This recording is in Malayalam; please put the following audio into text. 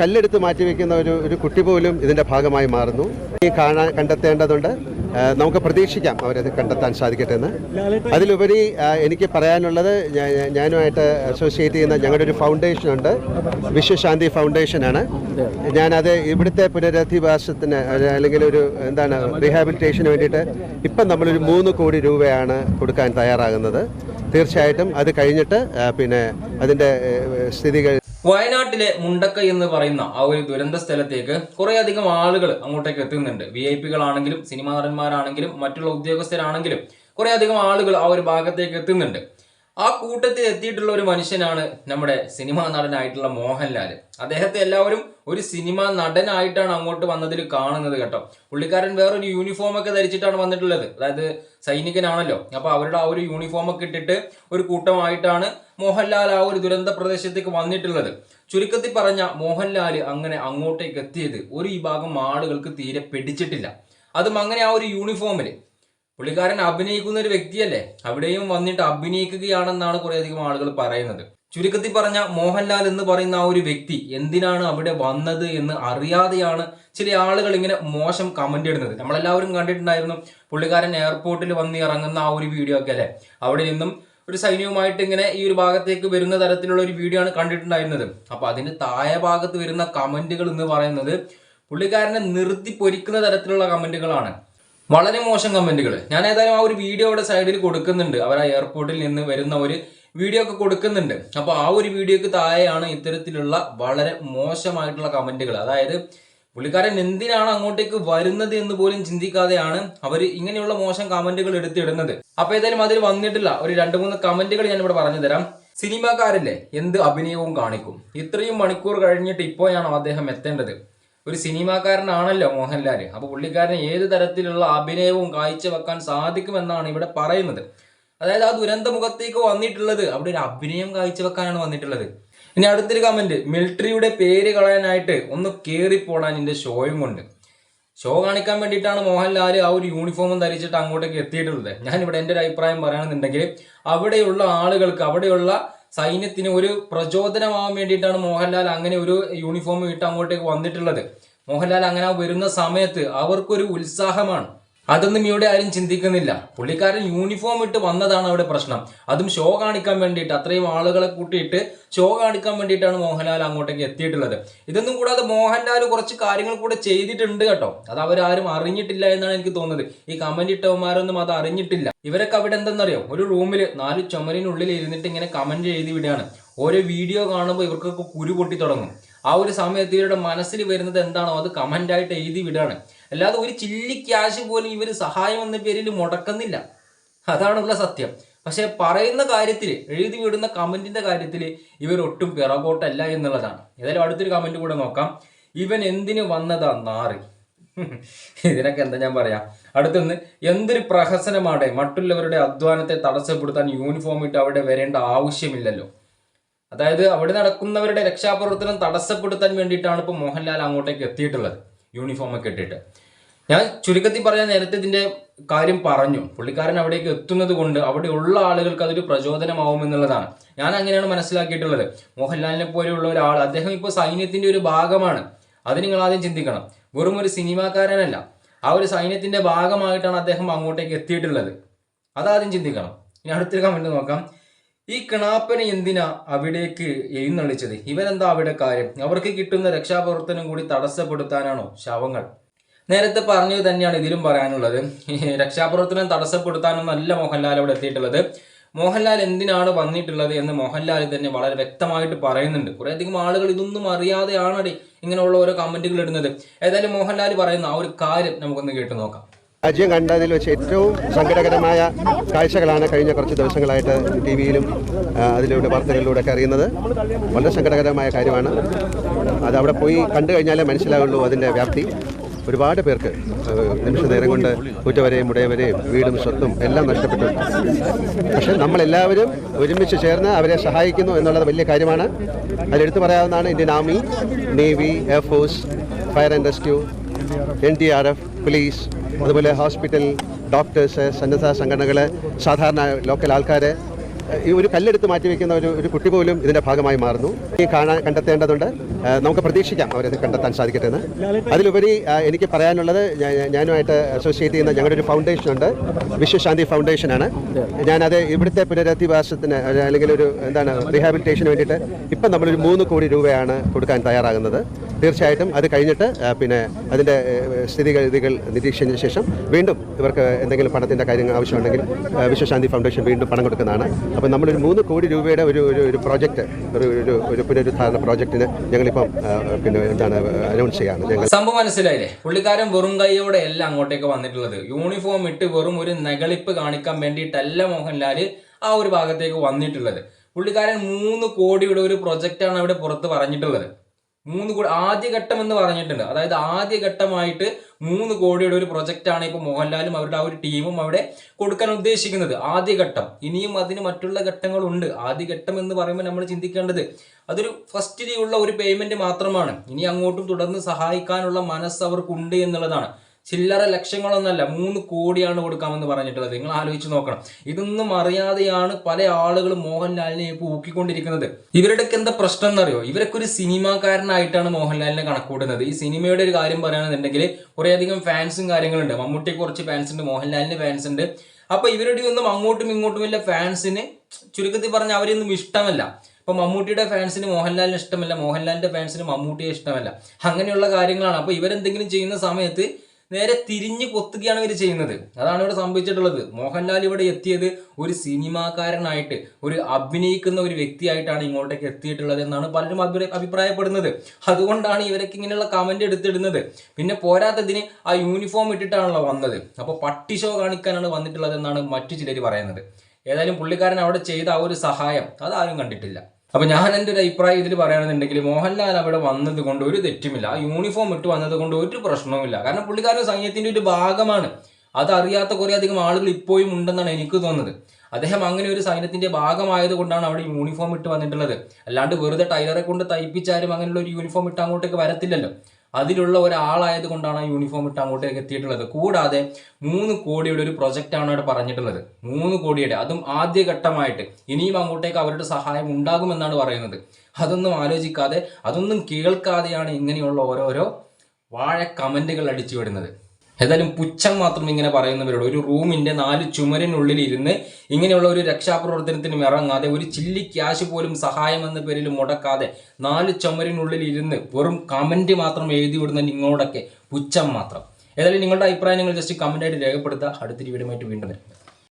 കല്ലെടുത്ത് മാറ്റി വെക്കുന്ന ഒരു ഒരു കുട്ടി പോലും ഇതിന്റെ ഭാഗമായി മാറുന്നു. ഈ കാണാൻ കണ്ടെത്തേണ്ടതുണ്ട്. നമുക്ക് പ്രതീക്ഷിക്കാം അവരത് കണ്ടെത്താൻ സാധിക്കട്ടെ എന്ന് അതിലുപരി എനിക്ക് പറയാനുള്ളത് ഞാനുമായിട്ട് അസോസിയേറ്റ് ചെയ്യുന്ന ഞങ്ങളുടെ ഒരു ഫൗണ്ടേഷൻ ഉണ്ട്. വിശ്വശാന്തി ഫൗണ്ടേഷനാണ് ഞാനത് ഇവിടുത്തെ പുനരധിവാസത്തിന് അല്ലെങ്കിൽ ഒരു എന്താണ് റീഹാബിലിറ്റേഷന് വേണ്ടിയിട്ട് ഇപ്പം നമ്മളൊരു മൂന്ന് കോടി രൂപയാണ് കൊടുക്കാൻ തയ്യാറാകുന്നത്. തീർച്ചയായിട്ടും അത് കഴിഞ്ഞിട്ട് പിന്നെ അതിന്റെ സ്ഥിതികൾ വയനാട്ടിലെ മുണ്ടക്കൈ എന്ന് പറയുന്ന ആ ഒരു ദുരന്ത സ്ഥലത്തേക്ക് കുറെ അധികം ആളുകൾ അങ്ങോട്ടേക്ക് എത്തുന്നുണ്ട്. വി ഐ പികളാണെങ്കിലും സിനിമാ നടന്മാരാണെങ്കിലും മറ്റുള്ള ഉദ്യോഗസ്ഥരാണെങ്കിലും കുറെ അധികം ആളുകൾ ആ ഒരു ഭാഗത്തേക്ക് എത്തുന്നുണ്ട്. ആ കൂട്ടത്തിൽ എത്തിയിട്ടുള്ള ഒരു മനുഷ്യനാണ് നമ്മുടെ സിനിമാ നടനായിട്ടുള്ള മോഹൻലാൽ അദ്ദേഹത്തെ എല്ലാവരും ഒരു സിനിമാ നടനായിട്ടാണ് അങ്ങോട്ട് വന്നതിൽ കാണുന്നത് കേട്ടോ. പുള്ളിക്കാരൻ വേറൊരു യൂണിഫോം ഒക്കെ ധരിച്ചിട്ടാണ് വന്നിട്ടുള്ളത്. അതായത് സൈനികനാണല്ലോ. അപ്പൊ അവരുടെ ആ ഒരു യൂണിഫോം ഒക്കെ ഇട്ടിട്ട് ഒരു കൂട്ടമായിട്ടാണ് മോഹൻലാൽ ആ ഒരു ദുരന്ത പ്രദേശത്തേക്ക് വന്നിട്ടുള്ളത്. ചുരുക്കത്തിൽ പറഞ്ഞ മോഹൻലാൽ അങ്ങനെ അങ്ങോട്ടേക്ക് എത്തിയത് ഒരു വിഭാഗം ആളുകൾക്ക് തീരെ പിടിച്ചിട്ടില്ല. അതും അങ്ങനെ ആ ഒരു യൂണിഫോമിൽ പുള്ളിക്കാരൻ അഭിനയിക്കുന്ന ഒരു വ്യക്തിയല്ലേ? അവിടെയും വന്നിട്ട് അഭിനയിക്കുകയാണെന്നാണ് കുറേയധികം ആളുകൾ പറയുന്നത്. ചുരുക്കത്തിൽ പറഞ്ഞ മോഹൻലാൽ എന്ന് പറയുന്ന ആ ഒരു വ്യക്തി എന്തിനാണ് അവിടെ വന്നത് എന്ന് അറിയാതെയാണ് ചില ആളുകൾ ഇങ്ങനെ മോശം കമന്റ് ഇടുന്നത്. നമ്മളെല്ലാവരും കണ്ടിട്ടുണ്ടായിരുന്നു പുള്ളിക്കാരൻ എയർപോർട്ടിൽ വന്ന് ഇറങ്ങുന്ന ആ ഒരു വീഡിയോ ഒക്കെ അല്ലേ? അവിടെ നിന്നും ഒരു സൈന്യവുമായിട്ട് ഇങ്ങനെ ഈ ഒരു ഭാഗത്തേക്ക് വരുന്ന തരത്തിലുള്ള ഒരു വീഡിയോ ആണ് കണ്ടിട്ടുണ്ടായിരുന്നത്. അപ്പൊ അതിന്റെ താഴെ ഭാഗത്ത് വരുന്ന കമന്റുകൾ എന്ന് പറയുന്നത് പുള്ളിക്കാരനെ നിർത്തി പൊരിക്കുന്ന തരത്തിലുള്ള കമന്റുകളാണ് വളരെ മോശം കമന്റുകൾ ഞാൻ ഏതായാലും ആ ഒരു വീഡിയോ അവിടെ സൈഡിൽ കൊടുക്കുന്നുണ്ട്. അവർ ആ എയർപോർട്ടിൽ നിന്ന് വരുന്ന ഒരു വീഡിയോ ഒക്കെ കൊടുക്കുന്നുണ്ട്. അപ്പോൾ ആ ഒരു വീഡിയോക്ക് താഴെയാണ് ഇത്തരത്തിലുള്ള വളരെ മോശമായിട്ടുള്ള കമന്റുകൾ അതായത് പുള്ളിക്കാരൻ എന്തിനാണ് അങ്ങോട്ടേക്ക് വരുന്നത് എന്ന് പോലും ചിന്തിക്കാതെയാണ് അവർ ഇങ്ങനെയുള്ള മോശം കമന്റുകൾ എടുത്തിടുന്നത്. അപ്പൊ ഏതായാലും അതിൽ വന്നിട്ടില്ല. ഒരു രണ്ട് മൂന്ന് കമന്റുകൾ ഞാൻ ഇവിടെ പറഞ്ഞു തരാം. സിനിമാക്കാരല്ലേ? എന്ത് അഭിനയവും കാണിക്കും. ഇത്രയും മണിക്കൂർ കഴിഞ്ഞിട്ട് ഇപ്പോഴാണോ അദ്ദേഹം എത്തേണ്ടത്. ഒരു സിനിമാക്കാരനാണല്ലോ മോഹൻലാൽ അപ്പൊ പുള്ളിക്കാരന് ഏത് തരത്തിലുള്ള അഭിനയവും കാഴ്ചവെക്കാൻ സാധിക്കുമെന്നാണ് ഇവിടെ പറയുന്നത്. അതായത് ആ ദുരന്ത മുഖത്തേക്ക് വന്നിട്ടുള്ളത് അവിടെ ഒരു അഭിനയം കാഴ്ചവെക്കാനാണ് വന്നിട്ടുള്ളത്. ഇനി അടുത്തൊരു കമന്റ് മിലിറ്ററിയുടെ പേര് കളയാനായിട്ട് ഒന്ന് കയറിപ്പോടാൻ എന്റെ ഷോയും കൊണ്ട് ഷോ കാണിക്കാൻ വേണ്ടിയിട്ടാണ് മോഹൻലാൽ ആ ഒരു യൂണിഫോമും ധരിച്ചിട്ട് അങ്ങോട്ടേക്ക് എത്തിയിട്ടുള്ളത്. ഞാൻ ഇവിടെ എന്റെ ഒരു അഭിപ്രായം പറയുകയാണെന്നുണ്ടെങ്കിൽ അവിടെയുള്ള ആളുകൾക്ക് അവിടെയുള്ള സൈന്യത്തിന് ഒരു പ്രചോദനമാവാൻ വേണ്ടിയിട്ടാണ് മോഹൻലാൽ അങ്ങനെ ഒരു യൂണിഫോം ഇട്ട് അങ്ങോട്ടേക്ക് വന്നിട്ടുള്ളത്. മോഹൻലാൽ അങ്ങനെ വരുന്ന സമയത്ത് അവർക്കൊരു ഉത്സാഹമാണ്. അതൊന്നും ഇവിടെ ആരും ചിന്തിക്കുന്നില്ല. പുള്ളിക്കാരൻ യൂണിഫോം ഇട്ട് വന്നതാണ് അവിടെ പ്രശ്നം. അതും ഷോ കാണിക്കാൻ വേണ്ടിയിട്ട് അത്രയും ആളുകളെ കൂട്ടിയിട്ട് ഷോ കാണിക്കാൻ വേണ്ടിയിട്ടാണ് മോഹൻലാൽ അങ്ങോട്ടേക്ക് എത്തിയിട്ടുള്ളത്. ഇതൊന്നും കൂടാതെ മോഹൻലാൽ കുറച്ച് കാര്യങ്ങൾ കൂടെ ചെയ്തിട്ടുണ്ട് കേട്ടോ. അത് അവരാരും അറിഞ്ഞിട്ടില്ല എന്നാണ് എനിക്ക് തോന്നുന്നത്. ഈ കമന്റ് ഇട്ടവന്മാരൊന്നും അത് അറിഞ്ഞിട്ടില്ല. ഇവരൊക്കെ അവിടെ എന്തെന്നറിയോ? ഒരു റൂമിൽ നാല് ചുമരിനുള്ളിൽ ഇരുന്നിട്ട് ഇങ്ങനെ കമന്റ് എഴുതി വിടുകയാണ്. ഓരോ വീഡിയോ കാണുമ്പോൾ ഇവർക്കൊക്കെ കുരു പൊട്ടി തുടങ്ങും. ആ ഒരു സമയത്ത് ഇവരുടെ മനസ്സിൽ വരുന്നത് എന്താണോ അത് കമന്റ് ആയിട്ട് എഴുതി വിടുകയാണ് അല്ലാതെ ഒരു ചില്ലി ക്യാഷ് പോലും ഇവർ സഹായം എന്ന പേരിൽ മുടക്കുന്നില്ല. അതാണുള്ള സത്യം. പക്ഷേ പറയുന്ന കാര്യത്തിൽ എഴുതി വിടുന്ന കമന്റിന്റെ കാര്യത്തിൽ ഇവർ ഒട്ടും പിറകോട്ടല്ല എന്നുള്ളതാണ്. ഏതായാലും അടുത്തൊരു കമന്റ് കൂടെ നോക്കാം. ഇവൻ എന്തിനു വന്നതാ നാറി? ഇതിനൊക്കെ എന്താ ഞാൻ പറയാ. അടുത്തൊന്ന് എന്തൊരു പ്രഹസനമാണ് മറ്റുള്ളവരുടെ അധ്വാനത്തെ തടസ്സപ്പെടുത്താൻ യൂണിഫോം ഇട്ട് അവിടെ വരേണ്ട ആവശ്യമില്ലല്ലോ. അതായത് അവിടെ നടക്കുന്നവരുടെ രക്ഷാപ്രവർത്തനം തടസ്സപ്പെടുത്താൻ വേണ്ടിയിട്ടാണ് ഇപ്പോൾ മോഹൻലാൽ അങ്ങോട്ടേക്ക് എത്തിയിട്ടുള്ളത്. യൂണിഫോം ഒക്കെ ഇട്ടിട്ട്. ഞാൻ ചുരുക്കത്തിൽ പറയാൻ നേരത്തെ ഇതിന്റെ കാര്യം പറഞ്ഞു. പുള്ളിക്കാരൻ അവിടേക്ക് എത്തുന്നത് കൊണ്ട് അവിടെയുള്ള ആളുകൾക്ക് അതൊരു പ്രചോദനമാവും എന്നുള്ളതാണ്. ഞാൻ അങ്ങനെയാണ് മനസ്സിലാക്കിയിട്ടുള്ളത്. മോഹൻലാലിനെ പോലെയുള്ള ഒരാൾ അദ്ദേഹം ഇപ്പോൾ സൈന്യത്തിന്റെ ഒരു ഭാഗമാണ്. അത് നിങ്ങൾ ആദ്യം ചിന്തിക്കണം. വെറും ഒരു സിനിമാക്കാരനല്ല. ആ ഒരു സൈന്യത്തിന്റെ ഭാഗമായിട്ടാണ് അദ്ദേഹം അങ്ങോട്ടേക്ക് എത്തിയിട്ടുള്ളത്. അതാദ്യം ചിന്തിക്കണം. ഇനി അടുത്തൊരു കമന്റ് നോക്കാം. ഈ കിണാപ്പനെ എന്തിനാ അവിടേക്ക് എഴുന്നള്ളിച്ചത്? ഇവനെന്താ അവിടെ കാര്യം? അവർക്ക് കിട്ടുന്ന രക്ഷാപ്രവർത്തനം കൂടി തടസ്സപ്പെടുത്താനാണോ ശവങ്ങൾ? നേരത്തെ പറഞ്ഞത് തന്നെയാണ് ഇതിലും പറയാനുള്ളത്. രക്ഷാപ്രവർത്തനം തടസ്സപ്പെടുത്താനൊന്നല്ല മോഹൻലാൽ അവിടെ എത്തിയിട്ടുള്ളത്. മോഹൻലാൽ എന്തിനാണ് വന്നിട്ടുള്ളത് എന്ന് മോഹൻലാൽ തന്നെ വളരെ വ്യക്തമായിട്ട് പറയുന്നുണ്ട്. കുറേയധികം ആളുകൾ ഇതൊന്നും അറിയാതെയാണ് ഇങ്ങനെയുള്ള ഓരോ കമന്റുകൾ ഇടുന്നത്. ഏതായാലും മോഹൻലാൽ പറയുന്ന ആ ഒരു കാര്യം നമുക്കൊന്ന് കേട്ടു നോക്കാം. രാജ്യം കണ്ടതിൽ വെച്ച് ഏറ്റവും സങ്കടകരമായ കാഴ്ചകളാണ് കഴിഞ്ഞ കുറച്ച് ദിവസങ്ങളായിട്ട് ടി വിയിലും അതിലൂടെ വാർത്തകളിലൂടെ ഒക്കെ അറിയുന്നത്. വളരെ സങ്കടകരമായ കാര്യമാണ്. അത് അവിടെ പോയി കണ്ടു കഴിഞ്ഞാലേ മനസ്സിലാവുള്ളൂ അതിന്റെ വ്യാപ്തി. ഒരുപാട് പേർക്ക് നിമിഷ നേരം കൊണ്ട് കുറ്റവരെയും മുടയവരെയും വീടും സ്വത്തും എല്ലാം നഷ്ടപ്പെട്ടു. പക്ഷേ നമ്മളെല്ലാവരും ഒരുമിച്ച് ചേർന്ന് അവരെ സഹായിക്കുന്നു എന്നുള്ളത് വലിയ കാര്യമാണ്. അതിലെടുത്ത് പറയാവുന്നതാണ് Indian army navy air force fire and rescue N D R F police അതുപോലെ ഹോസ്പിറ്റൽ ഡോക്ടേഴ്സ് സന്നദ്ധ സംഘടനകൾ സാധാരണ ലോക്കൽ ആൾക്കാർ ഈ ഒരു കല്ലെടുത്ത് മാറ്റി വെക്കുന്ന ഒരു ഒരു കുട്ടി പോലും ഇതിന്റെ ഭാഗമായി മാറുന്നു. ഈ കാണാൻ കണ്ടെത്തേണ്ടതുണ്ട്. നമുക്ക് പ്രതീക്ഷിക്കാം അവരത് കണ്ടെത്താൻ സാധിക്കട്ടെ എന്ന്. അതിലുപരി എനിക്ക് പറയാനുള്ളത് ഞാനുമായിട്ട് അസോസിയേറ്റ് ചെയ്യുന്ന ഞങ്ങളുടെ ഒരു ഫൗണ്ടേഷൻ ഉണ്ട്. വിശ്വശാന്തി ഫൗണ്ടേഷനാണ് ഞാനത് ഇവിടുത്തെ പുനരധിവാസത്തിന് അല്ലെങ്കിൽ ഒരു എന്താണ് റീഹാബിലിറ്റേഷന് വേണ്ടിയിട്ട് ഇപ്പം നമ്മളൊരു മൂന്ന് കോടി രൂപയാണ് കൊടുക്കാൻ തയ്യാറാകുന്നത്. തീർച്ചയായിട്ടും അത് കഴിഞ്ഞിട്ട് പിന്നെ അതിന്റെ സ്ഥിതിഗതികൾ നിരീക്ഷിച്ചതിന് ശേഷം വീണ്ടും ഇവർക്ക് എന്തെങ്കിലും പണത്തിന്റെ കാര്യങ്ങൾ ആവശ്യമുണ്ടെങ്കിൽ വിശ്വശാന്തി ഫൗണ്ടേഷൻ വീണ്ടും പണം കൊടുക്കുന്നതാണ്. അപ്പോൾ നമ്മളൊരു മൂന്ന് കോടി രൂപയുടെ ഒരു ഒരു ഒരു പ്രോജക്റ്റ് ഒരു ഒരു ഒരു പുനരുദ്ധാരണ പ്രോജക്റ്റിന് ഞങ്ങളിപ്പം പിന്നെ എന്താണ് അനൗൺസ് ചെയ്യാണ് ഞങ്ങൾ സംഭവം മനസ്സിലായില്ലേ? പുള്ളിക്കാരൻ വെറും കൈയോടെ എല്ലാം അങ്ങോട്ടേക്ക് വന്നിട്ടുള്ളത്. യൂണിഫോം ഇട്ട് വെറും ഒരു നകളിപ്പ് കാണിക്കാൻ വേണ്ടിയിട്ടല്ല മോഹൻലാൽ ആ ഒരു ഭാഗത്തേക്ക് വന്നിട്ടുള്ളത്. പുള്ളിക്കാരൻ മൂന്ന് കോടിയുടെ ഒരു പ്രൊജക്റ്റാണ് അവിടെ പുറത്ത് പറഞ്ഞിട്ടുള്ളത്. മൂന്ന് കോടി ആദ്യഘട്ടം എന്ന് പറഞ്ഞിട്ടുണ്ട്. അതായത് ആദ്യഘട്ടമായിട്ട് മൂന്ന് കോടിയുടെ ഒരു പ്രൊജക്റ്റാണ് ഇപ്പോൾ മോഹൻലാലും അവരുടെ ആ ഒരു ടീമും അവിടെ കൊടുക്കാൻ ഉദ്ദേശിക്കുന്നത്. ആദ്യഘട്ടം. ഇനിയും അതിന് മറ്റുള്ള ഘട്ടങ്ങളുണ്ട്. ആദ്യഘട്ടം എന്ന് പറയുമ്പോൾ നമ്മൾ ചിന്തിക്കേണ്ടത് അതൊരു ഫസ്റ്റിലുള്ള ഒരു പേയ്മെന്റ് മാത്രമാണ്. ഇനി അങ്ങോട്ടും തുടർന്ന് സഹായിക്കാനുള്ള മനസ്സ് അവർക്കുണ്ട് എന്നുള്ളതാണ്. ചില്ലറ ലക്ഷങ്ങളൊന്നല്ല മൂന്ന് കോടിയാണ് കൊടുക്കാമെന്ന് പറഞ്ഞിട്ടുള്ളത്. നിങ്ങൾ ആലോചിച്ച് നോക്കണം. ഇതൊന്നും അറിയാതെയാണ് പല ആളുകളും മോഹൻലാലിനെ ഇപ്പോൾ ഊക്കിക്കൊണ്ടിരിക്കുന്നത്. ഇവരുടെയൊക്കെ എന്താ പ്രശ്നം എന്നറിയോ ഇവരൊക്കെ ഒരു സിനിമാക്കാരനായിട്ടാണ് മോഹൻലാലിനെ കണക്കൂട്ടുന്നത്. ഈ സിനിമയുടെ ഒരു കാര്യം പറയുകയാണെന്നുണ്ടെങ്കിൽ കുറേയധികം ഫാൻസും കാര്യങ്ങളുണ്ട്. മമ്മൂട്ടിക്ക് കുറച്ച് ഫാൻസ് ഉണ്ട് മോഹൻലാലിന് ഫാൻസ് ഉണ്ട് അപ്പോൾ ഇവരുടെ ഒന്നും അങ്ങോട്ടും ഇങ്ങോട്ടും ഇല്ല ഫാൻസിന്. ചുരുക്കത്തിൽ പറഞ്ഞ അവരെയൊന്നും ഇഷ്ടമല്ല. ഇപ്പൊ മമ്മൂട്ടിയുടെ ഫാൻസിന് മോഹൻലാലിന് ഇഷ്ടമല്ല. മോഹൻലാലിന്റെ ഫാൻസിന് മമ്മൂട്ടിയെ ഇഷ്ടമല്ല. അങ്ങനെയുള്ള കാര്യങ്ങളാണ്. അപ്പൊ ഇവരെന്തെങ്കിലും ചെയ്യുന്ന സമയത്ത് നേരെ തിരിഞ്ഞു കൊത്തുകയാണ് ഇവർ ചെയ്യുന്നത്. അതാണ് ഇവിടെ സംഭവിച്ചിട്ടുള്ളത്. മോഹൻലാൽ ഇവിടെ എത്തിയത് ഒരു സിനിമാക്കാരനായിട്ട് ഒരു അഭിനയിക്കുന്ന ഒരു വ്യക്തിയായിട്ടാണ് ഇങ്ങോട്ടേക്ക് എത്തിയിട്ടുള്ളത് എന്നാണ് പലരും അഭിപ്രായപ്പെടുന്നത്. അതുകൊണ്ടാണ് ഇവരൊക്കെ ഇങ്ങനെയുള്ള കമന്റ് എടുത്തിടുന്നത്. പിന്നെ പോരാത്തതിന് ആ യൂണിഫോം ഇട്ടിട്ടാണല്ലോ വന്നത്. അപ്പോൾ പട്ടി ഷോ കാണിക്കാനാണ് വന്നിട്ടുള്ളത് എന്നാണ് മറ്റു ചിലർ പറയുന്നത്. ഏതായാലും പുള്ളിക്കാരൻ അവിടെ ചെയ്ത ആ ഒരു സഹായം അതാരും കണ്ടിട്ടില്ല. അപ്പൊ ഞാൻ എന്റെ ഒരു അഭിപ്രായം ഇതിൽ പറയുകയാണെന്നുണ്ടെങ്കിൽ മോഹൻലാൽ അവിടെ വന്നത് കൊണ്ട് ഒരു തെറ്റുമില്ല. യൂണിഫോം ഇട്ട് വന്നത് കൊണ്ട് ഒരു പ്രശ്നവുമില്ല. കാരണം പുള്ളിക്കാരൻ സംഗീതത്തിന്റെ ഒരു ഭാഗമാണ്. അതറിയാത്ത കുറേ അധികം ആളുകൾ ഇപ്പോഴും ഉണ്ടെന്നാണ് എനിക്ക് തോന്നുന്നത്. അദ്ദേഹം അങ്ങനെ ഒരു സൈന്യത്തിന്റെ ഭാഗമായത് കൊണ്ടാണ് അവിടെ യൂണിഫോം ഇട്ട് വന്നിട്ടുള്ളത്. അല്ലാണ്ട് വെറുതെ ടൈലറെ കൊണ്ട് തയ്പ്പിച്ചാലും അങ്ങനെയുള്ള ഒരു യൂണിഫോം ഇട്ട് അങ്ങോട്ടേക്ക് വരത്തില്ലല്ലോ. അതിലുള്ള ഒരാളായത് കൊണ്ടാണ് യൂണിഫോം ഇട്ട് അങ്ങോട്ടേക്ക് എത്തിയിട്ടുള്ളത്. കൂടാതെ മൂന്ന് കോടിയുടെ ഒരു പ്രൊജക്റ്റാണ് അവിടെ പറഞ്ഞിട്ടുള്ളത്. മൂന്ന് കോടിയുടെ. അതും ആദ്യഘട്ടമായിട്ട്. ഇനിയും അങ്ങോട്ടേക്ക് അവരുടെ സഹായം ഉണ്ടാകുമെന്നാണ് പറയുന്നത്. അതൊന്നും ആലോചിക്കാതെ അതൊന്നും കേൾക്കാതെയാണ് ഇങ്ങനെയുള്ള ഓരോരോ വാഴ കമന്റുകൾ അടിച്ചു വിടുന്നത് ഏതായാലും പുച്ഛം മാത്രം ഇങ്ങനെ പറയുന്നവരോട് ഒരു റൂമിന്റെ നാല് ചുമരിനുള്ളിൽ ഇരുന്ന് ഇങ്ങനെയുള്ള ഒരു രക്ഷാപ്രവർത്തനത്തിനും ഇറങ്ങാതെ ഒരു ചില്ലി ക്യാഷ് പോലും സഹായം എന്ന പേരിൽ മുടക്കാതെ നാല് ചുമരിനുള്ളിൽ ഇരുന്ന് വെറും കമന്റ് മാത്രം എഴുതി വിടുന്ന നിങ്ങളോടൊക്കെ പുച്ഛം മാത്രം. ഏതായാലും നിങ്ങളുടെ അഭിപ്രായം നിങ്ങൾ ജസ്റ്റ് കമന്റ് ആയിട്ട് രേഖപ്പെടുത്തുക. അടുത്തൊരു വീഡിയോ വീണ്ടും വരും.